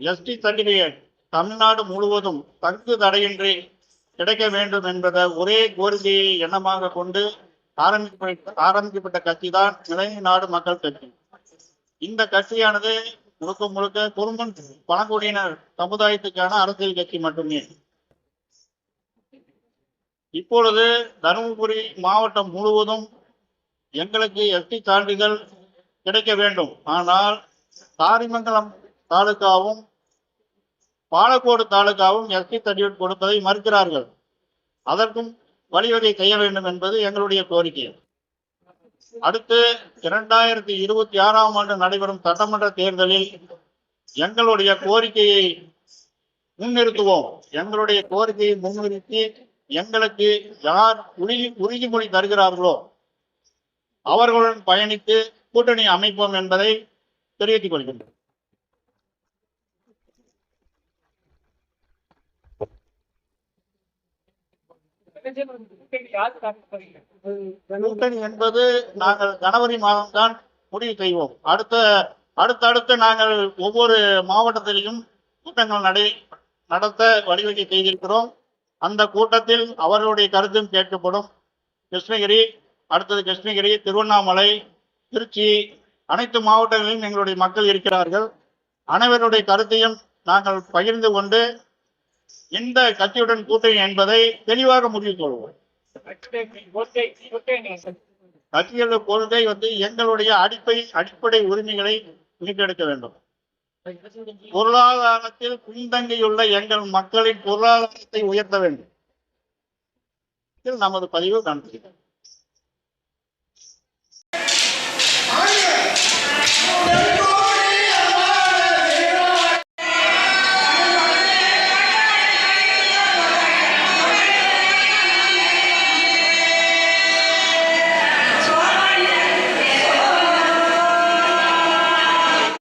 ST certificate Tamil Nadu முழுவதும் தங்கு தடையின்றி கிடைக்க வேண்டும் என்பதை ஒரே கோரிக்கையை எண்ணமாக கொண்டு ஆரம்பிக்கப்பட்ட ஆரம்பிக்கப்பட்ட கட்சி தான் இளைஞ நாடு மக்கள் கட்சி. இந்த கட்சியானது முழுக்க முழுக்க குறும்பன் பழங்குடியினர் சமுதாயத்துக்கான அரசியல் கட்சி மட்டுமே. இப்பொழுது தருமபுரி மாவட்டம் முழுவதும் எங்களுக்கு எஸ்டி சான்றிதழ் கிடைக்க வேண்டும். ஆனால் தாரிமங்கலம் தாலுகாவும் பாலக்கோடு தாலுகாவும் எஸ்டி சர்டிஃபிகேட் கொடுப்பதை மறுக்கிறார்கள். அதற்கும் வழிவகை செய்ய வேண்டும் என்பது எங்களுடைய கோரிக்கை. அடுத்து இரண்டாயிரத்தி இருபத்தி ஆறாம் ஆண்டு நடைபெறும் சட்டமன்ற தேர்தலில் எங்களுடைய கோரிக்கையை முன்னிறுத்துவோம். எங்களுடைய கோரிக்கையை முன்னிறுத்தி எங்களுக்கு யார் உறுதி உறுதிமொழி தருகிறார்களோ அவர்களுடன் பயணித்து கூட்டணி அமைப்போம் என்பதை தெரிவித்துக் கொள்கின்றோம். கூட்டணி என்பது நாங்கள் ஜனவரி மாதம்தான் முடிவு செய்வோம். அடுத்த அடுத்தடுத்து நாங்கள் ஒவ்வொரு மாவட்டத்திலையும் கூட்டங்கள் நடை நடத்த வழிவகை செய்திருக்கிறோம். அந்த கூட்டத்தில் அவர்களுடைய கருத்தும் கேட்கப்படும். கிருஷ்ணகிரி அடுத்தது கிருஷ்ணகிரி திருவண்ணாமலை திருச்சி அனைத்து மாவட்டங்களிலும் எங்களுடைய மக்கள் இருக்கிறார்கள். அனைவருடைய கருத்தையும் நாங்கள் பகிர்ந்து கொண்டு இந்த கட்சியுடன் கூட்டணி என்பதை தெளிவாக முடிவு கொள்வோம் கட்சிகளோட கொள்கை வந்து எங்களுடைய அடிப்படை அடிப்படை உரிமைகளை மீட்டெடுக்க வேண்டும். பொருளாதாரத்தில் பின்தங்கியுள்ள எங்கள் மக்களின் பொருளாதாரத்தை உயர்த்த வேண்டும். இதில் நமது பதிவு. காண்பிக்கிறோம்